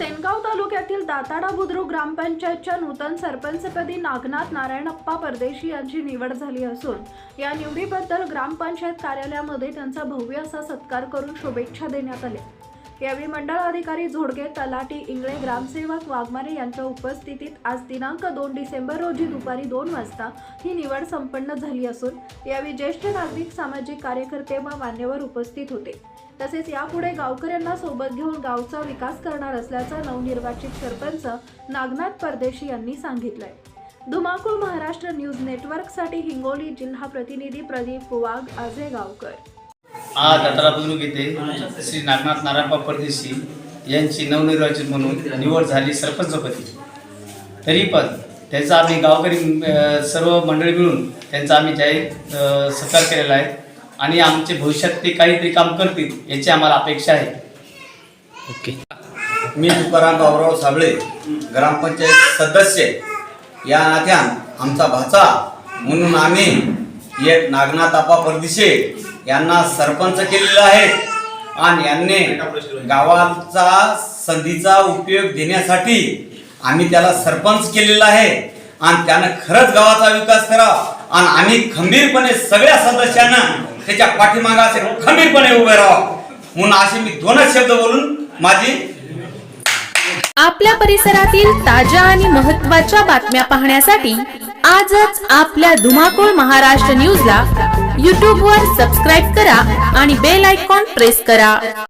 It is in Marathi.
सेनगाव तालुक्यातील दाताडा बुद्रुक ग्रामपंचायतच्या नूतन सरपंचपदी नागनाथ नारायणप्पा परदेशी यांची निवड झाली असून या निवडीबद्दल ग्रामपंचायत कार्यालयामध्ये त्यांचा भव्य असा सत्कार करून शुभेच्छा देण्यात आल्या. यावेळी मंडळ अधिकारी झोडगे तलाटी इंगळे ग्रामसेवक वाघमारे यांच्या उपस्थितीत आज दिनांक दोन डिसेंबर रोजी दुपारी दोन वाजता ही निवड संपन्न झाली असून यावेळी ज्येष्ठ नागरिक सामाजिक कार्यकर्ते व मान्यवर उपस्थित होते. तसेच यापुढे गावकऱ्यांना सोबत घेऊन गावचा विकास करणार असल्याचं नवनिर्वाचित सरपंच नागनाथ परदेशी यांनी सांगितलंय. धुमाकूळ महाराष्ट्र न्यूज नेटवर्कसाठी हिंगोली जिल्हा प्रतिनिधी प्रदीप वाघ आजेगावकर आज दत्तरा बुद्रुक येथे श्री नागनाथ नारायणबा परदेशी यांची नवनिर्वाचित म्हणून निवड झाली सरपंचपदी तरी पण त्यांचा आम्ही गावकरी सर्व मंडळी मिळून त्यांचा आम्ही जाहीर सत्कार केलेला आहे. आणि आमचे भविष्यात ते काहीतरी काम करतील याची आम्हाला अपेक्षा आहे. मी तुकाराम बाबुराव साबळे ग्रामपंचायत सदस्य. या नात्यान आमचा भाचा म्हणून आम्ही एक नागनाथ आप्पा परदेशे यांना सरपंच केलेला आहे. आणि यांनी गावाचा संधीचा उपयोग देण्यासाठी आम्ही त्याला सरपंच केलेला आहे. आणि त्यानं खरंच गावाचा विकास करावा. आणि आम्ही खंबीरपणे सगळ्या सदस्यांना त्याच्या पाठीमागा असे खंबीरपणे उभे राहा. म्हणून असे मी दोनच शब्द बोलून माझी आपल्या परिसरातील ताज्या आणि महत्त्वाच्या बातम्या पाहण्यासाठी आजच आपल्या धुमाकूळ महाराष्ट्र न्यूजला यूट्यूबवर सबस्क्राईब करा आणि बेल आयकॉन प्रेस करा.